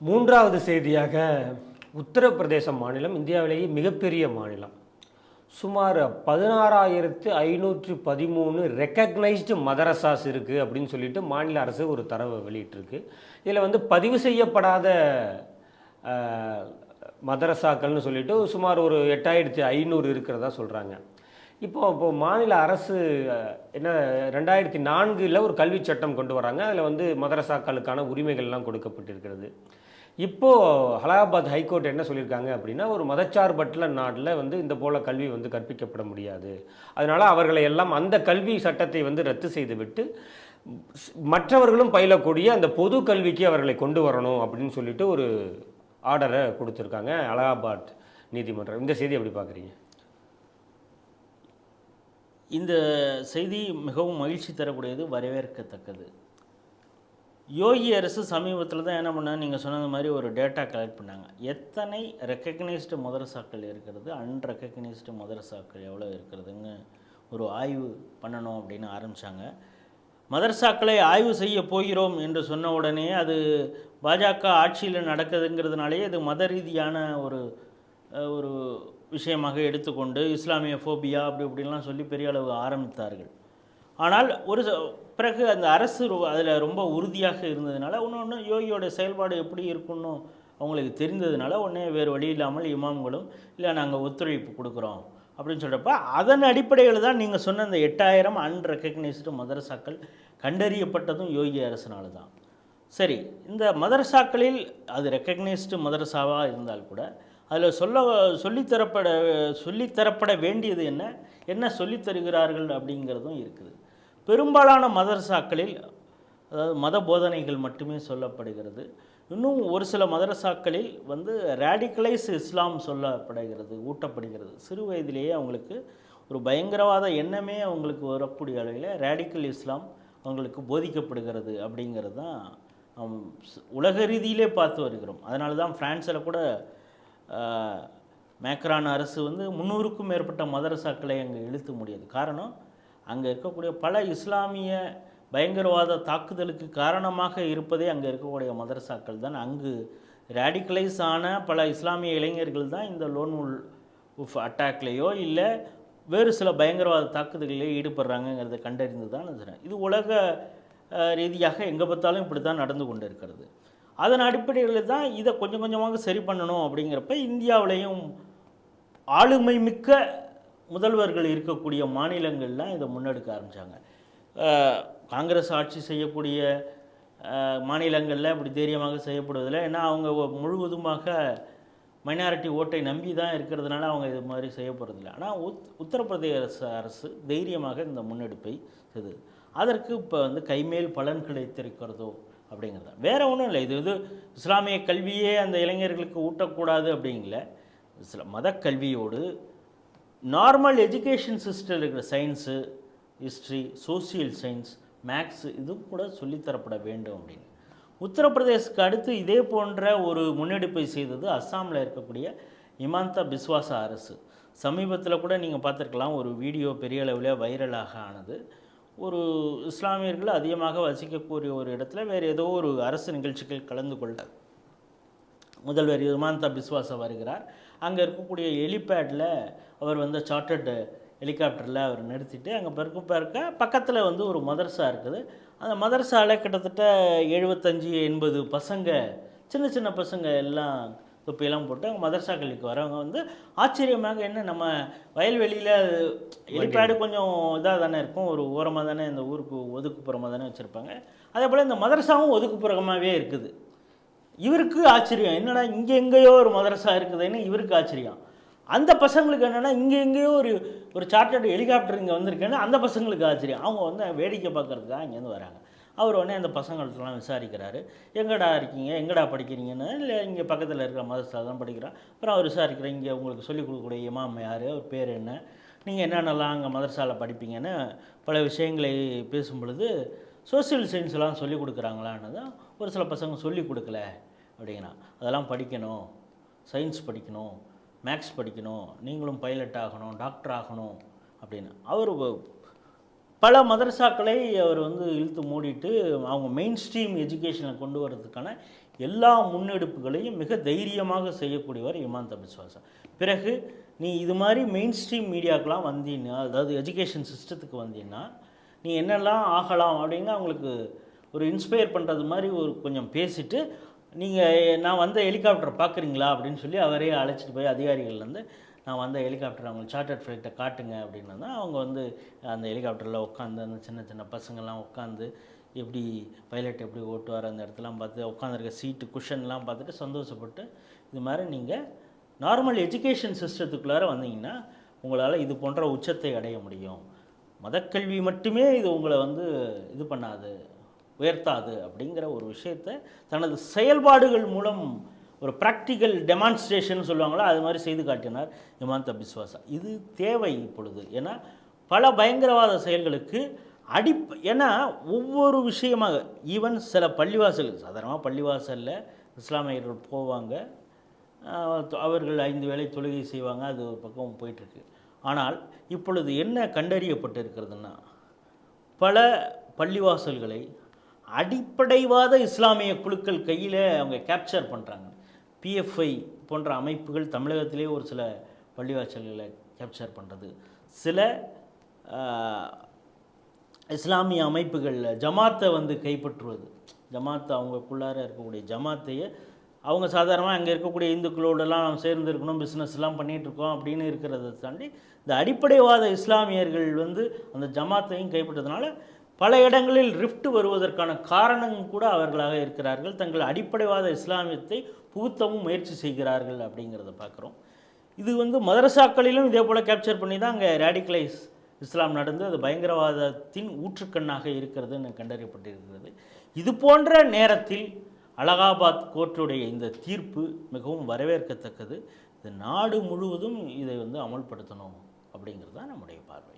மூன்றாவது செய்தியாக உத்தரப்பிரதேச மாநிலம் இந்தியாவிலேயே மிகப்பெரிய மாநிலம். சுமார் பதினாறாயிரத்து ஐநூற்றி பதிமூணு ரெக்கக்னைஸ்டு மதரசாஸ் இருக்குது அப்படின்னு சொல்லிட்டு மாநில அரசு ஒரு தரவை வெளியிட்டிருக்கு. இதில் வந்து பதிவு செய்யப்படாத மதரசாக்கள்னு சொல்லிட்டு சுமார் ஒரு எட்டாயிரத்தி ஐநூறு இருக்கிறதா சொல்கிறாங்க இப்போ இப்போ மாநில அரசு என்ன ரெண்டாயிரத்தி நான்கில் ஒரு கல்வி சட்டம் கொண்டு வராங்க. அதில் வந்து மதரசாக்களுக்கான உரிமைகள்லாம் கொடுக்கப்பட்டிருக்கிறது. இப்போது அலகாபாத் ஹைகோர்ட் என்ன சொல்லியிருக்காங்க அப்படின்னா ஒரு மதச்சார்பற்ற நாட்டில் வந்து இந்த போல கல்வி வந்து கற்பிக்கப்பட முடியாது. அதனால் அவர்களை எல்லாம் அந்த கல்வி சட்டத்தை வந்து ரத்து செய்துவிட்டு மற்றவர்களும் பயிலக்கூடிய அந்த பொது கல்விக்கு அவர்களை கொண்டு வரணும் அப்படின்னு சொல்லிட்டு ஒரு ஆர்டரை கொடுத்துருக்காங்க அலகாபாத் நீதிமன்றம். இந்த செய்தி எப்படி பார்க்குறீங்க? இந்த செய்தி மிகவும் மகிழ்ச்சி தரக்கூடியது வரவேற்கத்தக்கது. யோகி அரசு சமீபத்தில் தான் என்ன பண்ணாங்க? நீங்கள் சொன்னது மாதிரி ஒரு டேட்டா கலெக்ட் பண்ணாங்க. எத்தனை ரெக்கக்னைஸ்டு மதரசாக்கள் இருக்கிறது? அன்ரெக்கக்னைஸ்டு மதரசாக்கள் எவ்வளோ இருக்கிறதுன்னு ஒரு ஆய்வு பண்ணணும் அப்படின்னு ஆரம்பித்தாங்க மதரசாக்களை ஆய்வு செய்ய போகிறோம் என்று சொன்ன உடனே அது பாஜக ஆட்சியில் நடக்குதுங்கிறதுனாலே அது மத ரீதியான ஒரு ஒரு விஷயமாக எடுத்துக்கொண்டு இஸ்லாமிய ஃபோபியா அப்படி இப்படிலாம் சொல்லி பெரிய அளவு ஆரம்பித்தார்கள். ஆனால் ஒரு ச- பிறகு அந்த அரசு அதில் ரொம்ப உறுதியாக இருந்ததுனால ஒன்று யோகியோட செயல்பாடு எப்படி இருக்குன்னு அவங்களுக்கு தெரிந்ததுனால உடனே வேறு வழி இல்லாமல் இமாம்களும் இல்லை நாங்கள் ஒத்துழைப்பு கொடுக்குறோம். அப்படின்னு சொல்கிறப்ப அதன் அடிப்படையில் தான் நீங்கள் சொன்ன அந்த எட்டாயிரம் அன்ரெக்கக்னைஸ்டு மதரசாக்கள் கண்டறியப்பட்டதும் யோகி அரசினால தான். சரி இந்த மதரசாக்களில் அது ரெக்கக்னைஸ்டு மதரசாவாக இருந்தால் கூட அதில் சொல்ல சொல்லித்தரப்பட சொல்லித்தரப்பட வேண்டியது என்ன? என்ன சொல்லித் தருகிறார்கள் அப்படிங்கிறதும் இருக்குது. பெரும்பாலான மதரசாக்களில் அதாவது மத போதனைகள் மட்டுமே சொல்லப்படுகிறது. இன்னும் ஒரு சில மதரசாக்களில் வந்து ரேடிக்கலைஸ் இஸ்லாம் சொல்லப்படுகிறது ஊட்டப்படுகிறது. சிறு வயதிலேயே அவங்களுக்கு ஒரு பயங்கரவாத எண்ணமே அவங்களுக்கு வரக்கூடிய அளவில் ரேடிக்கல் இஸ்லாம் அவங்களுக்கு போதிக்கப்படுகிறது அப்படிங்கிறது தான் உலக ரீதியிலே பார்த்து வருகிறோம். அதனால தான் ஃப்ரான்ஸில் கூட மேக்ரான் அரசு வந்து முந்நூறுக்கும் மேற்பட்ட மதரசாக்களை அங்கே இழுத்து முடியாது. காரணம் அங்கே இருக்கக்கூடிய பல இஸ்லாமிய பயங்கரவாத தாக்குதலுக்கு காரணமாக இருப்பதே அங்கே இருக்கக்கூடிய மதரசாக்கள் தான். அங்கு ரேடிக்கலைஸ் ஆன பல இஸ்லாமிய இளைஞர்கள் தான் இந்த லோன் உஃப் அட்டாக்லேயோ இல்லை வேறு சில பயங்கரவாத தாக்குதலிலே ஈடுபடுறாங்கங்கிறத கண்டறிந்து தான் நான் இது உலக ரீதியாக எங்கே பார்த்தாலும் இப்படி தான் நடந்து கொண்டு இருக்கிறது அதன் அடிப்படையில் தான் இதை கொஞ்சம் கொஞ்சமாக சரி பண்ணணும் அப்படிங்கிறப்ப இந்தியாவிலையும் ஆளுமை மிக்க முதல்வர்கள் இருக்கக்கூடிய மாநிலங்களில் இதை முன்னெடுக்க ஆரம்பித்தாங்க காங்கிரஸ் ஆட்சி செய்யக்கூடிய மாநிலங்களில் இப்படி தைரியமாக செய்யப்படுவதில்லை. ஏன்னா அவங்க முழுவதுமாக மைனாரிட்டி ஓட்டை நம்பி தான் இருக்கிறதுனால அவங்க இது மாதிரி செய்ய போகிறதில்ல ஆனால் உத் உத்தரப்பிரதேச அரசு தைரியமாக இந்த முன்னெடுப்பை செய்தது. அதற்கு இப்போ வந்து கைமேல் பலன் கிடைத்திருக்கிறதோ அப்படிங்கிறது. வேறு ஒன்றும் இல்லை. இது வந்து இஸ்லாமிய கல்வியே அந்த இளைஞர்களுக்கு ஊட்டக்கூடாது அப்படிங்கல. சில மதக்கல்வியோடு நார்மல் எஜுகேஷன் சிஸ்டம் இருக்கிற science history social science maths இதுவும் கூட சொல்லித்தரப்பட வேண்டும் அப்படின்னு. உத்தரப்பிரதேசத்துக்கு அடுத்து இதே போன்ற ஒரு முன்னெடுப்பை செய்தது அஸ்ஸாமில் இருக்கக்கூடிய இமாந்தா பிஸ்வாச அரசு. சமீபத்தில் கூட நீங்கள் பார்த்துருக்கலாம் ஒரு வீடியோ பெரிய அளவில் வைரலாக ஆனது. ஒரு இஸ்லாமியர்கள் அதிகமாக வசிக்கக்கூடிய ஒரு இடத்துல வேறு ஏதோ ஒரு அரசு நிகழ்ச்சிகள் கலந்து கொள்ள முதல்வர் இமாந்தா பிஸ்வாசா வருகிறார். அங்கே இருக்கக்கூடிய ஹெலிபேடில் அவர் வந்து சார்ட்டர்டு ஹெலிகாப்டரில் அவர் நிறுத்திட்டு அங்கே பிறக்க பிறக்க பக்கத்தில் வந்து ஒரு மதரசா இருக்குது. அந்த மதரசாவில் கிட்டத்தட்ட எழுபத்தஞ்சி எண்பது பசங்க சின்ன சின்ன பசங்க எல்லாம் தொப்பியெல்லாம் போட்டு அவங்க மதரசா கல்விக்கு வரவங்க வந்து ஆச்சரியமாக என்ன நம்ம வயல்வெளியில் ஹெலிபேடு கொஞ்சம் இதாக தானே இருக்கும் ஒரு ஓரமாக தானே இந்த ஊருக்கு ஒதுக்குப்புறமாக தானே வச்சுருப்பாங்க. அதே போல் இந்த மதரசாவும் ஒதுக்குப்புறமாகவே இருக்குது. இவருக்கு ஆச்சரியம். என்னடா இங்கே எங்கேயோ ஒரு மதரசா இருக்குதுன்னு இவருக்கு ஆச்சரியம். அந்த பசங்களுக்கு என்னென்னா இங்கே எங்கேயோ ஒரு ஒரு சார்ட்டர்டு ஹெலிகாப்டர் இங்கே வந்திருக்கேன்னு அந்த பசங்களுக்கு ஆச்சரியம். அவங்க வந்து வேடிக்கை பார்க்குறதுக்காக இங்கேருந்து வராங்க. அவர் உடனே அந்த பசங்கள்ட்டலாம் விசாரிக்கிறாரு. எங்கடா இருக்கீங்க? எங்கடா படிக்கிறீங்கன்னு? இல்லை இங்கே பக்கத்தில் இருக்கிற மதரசா தான் படிக்கிறான். அப்புறம் அவர் விசாரிக்கிற இங்கே உங்களுக்கு சொல்லிக் கொடுக்கக்கூடிய இமாம் யார்? அவர் பேர் என்ன? நீங்கள் என்னென்னலாம் அங்கே மதரசாவில் படிப்பீங்கன்னு? பல விஷயங்களை பேசும் பொழுது சோசியல் சயின்ஸ்லாம் சொல்லிக் கொடுக்குறாங்களான்னு தான் ஒரு சில பசங்க சொல்லி கொடுக்கல. அப்படிங்கிறான். அதெல்லாம் படிக்கணும். சயின்ஸ் படிக்கணும். மேக்ஸ் படிக்கணும். நீங்களும் பைலட் ஆகணும் டாக்டர் ஆகணும் அப்படின்னு. அவர் பல மதரசாக்களை அவர் வந்து இழுத்து மூடிட்டு அவங்க மெயின் ஸ்ட்ரீம் எஜுகேஷனை கொண்டு வர்றதுக்கான எல்லா முன்னெடுப்புகளையும் மிக தைரியமாக செய்யக்கூடியவர் இமான் பிஸ்வாசா பிறகு நீ இது மாதிரி மெயின் ஸ்ட்ரீம் மீடியாக்கெலாம் வந்தீங்கன்னா அதாவது எஜுகேஷன் சிஸ்டத்துக்கு வந்தீங்கன்னா நீ என்னெல்லாம் ஆகலாம் அப்படின்னு அவங்களுக்கு ஒரு இன்ஸ்பயர் பண்ணுறது மாதிரி ஒரு கொஞ்சம் பேசிட்டு நீங்கள் நான் வந்த ஹெலிகாப்டர் பார்க்குறீங்களா அப்படின்னு சொல்லி அவரே அழைச்சிட்டு போய் அதிகாரிகள்லேருந்து நான் வந்த ஹெலிகாப்டர் அவங்க சார்ட்டர் ஃப்ளைட்டை காட்டுங்க அப்படின்னா தான் அவங்க வந்து அந்த ஹெலிகாப்டரில் உட்காந்து அந்த சின்ன சின்ன பசங்கள்லாம் உட்காந்து எப்படி பைலட் எப்படி ஓட்டுவார் அந்த இடத்துலாம் பார்த்து உட்காந்துருக்க சீட்டு குஷன்லாம் பார்த்துட்டு சந்தோஷப்பட்டு இது மாதிரி நீங்கள் நார்மல் எஜுகேஷன் சிஸ்டத்துக்குள்ளார வந்தீங்கன்னா உங்களால் இது போன்ற உச்சத்தை அடைய முடியும். மதக்கல்வி மட்டுமே இது உங்களை வந்து இது பண்ணாது. உயர்த்தாது அப்படிங்கிற ஒரு விஷயத்தை தனது செயல்பாடுகள் மூலம் ஒரு ப்ராக்டிக்கல் டெமான்ஸ்ட்ரேஷன் சொல்லுவாங்களோ அது மாதிரி செய்து காட்டினார் ஹிமாந்த பிஸ்வாசா இது தேவை இப்பொழுது. ஏன்னா பல பயங்கரவாத செயல்களுக்கு அடிப் ஏன்னா ஒவ்வொரு விஷயமாக ஈவன் சில பள்ளிவாசல் சாதாரணமாக பள்ளிவாசலில் இஸ்லாமியர்கள் போவாங்க. அவர்கள் ஐந்து வேளை தொழுகை செய்வாங்க அது ஒரு பக்கம் போயிட்டுருக்கு. ஆனால் இப்பொழுது என்ன கண்டறியப்பட்டு இருக்கிறதுன்னா பல பள்ளிவாசல்களை அடிப்படைவாத இஸ்லாமிய குழுக்கள் கையில் அவங்க கேப்சர் பண்ணுறாங்க பிஎஃப்ஐ போன்ற அமைப்புகள் தமிழகத்திலே ஒரு சில பள்ளிவாசல்களை கேப்சர் பண்ணுறது சில இஸ்லாமிய அமைப்புகளில் ஜமாத்தை வந்து கைப்பற்றுவது. ஜமாத் அவங்களுக்குள்ளார இருக்கக்கூடிய ஜமாத்தையே அவங்க சாதாரணமாக அங்கே இருக்கக்கூடிய இந்துக்களோடலாம் நாம் சேர்ந்து இருக்கணும் பிஸ்னஸ்லாம் பண்ணிகிட்டு இருக்கோம் அப்படின்னு இருக்கிறத தாண்டி இந்த அடிப்படைவாத இஸ்லாமியர்கள் வந்து அந்த ஜமாத்தையும் கைப்பற்றதுனால பல இடங்களில் ரிஃப்ட் வருவதற்கான காரணங்கள் கூட அவர்களாக இருக்கிறார்கள். தங்கள் அடிப்படைவாத இஸ்லாமியத்தை புகுத்தவும் முயற்சி செய்கிறார்கள் அப்படிங்கிறத பார்க்குறோம். இது வந்து மதரசாக்களிலும் இதே போல் கேப்சர் பண்ணி தான் அங்கே ரேடிக்கலைஸ் இஸ்லாம் நடந்து அது பயங்கரவாதத்தின் ஊற்றுக்கண்ணாக இருக்கிறதுன்னு கண்டறியப்பட்டிருக்கிறது. இது போன்ற நேரத்தில் அலகாபாத் கோர்ட்டுடைய இந்த தீர்ப்பு மிகவும் வரவேற்கத்தக்கது. இது நாடு முழுவதும் இதை வந்து அமல்படுத்தணும் அப்படிங்கிறது தான் நம்முடைய பார்வை.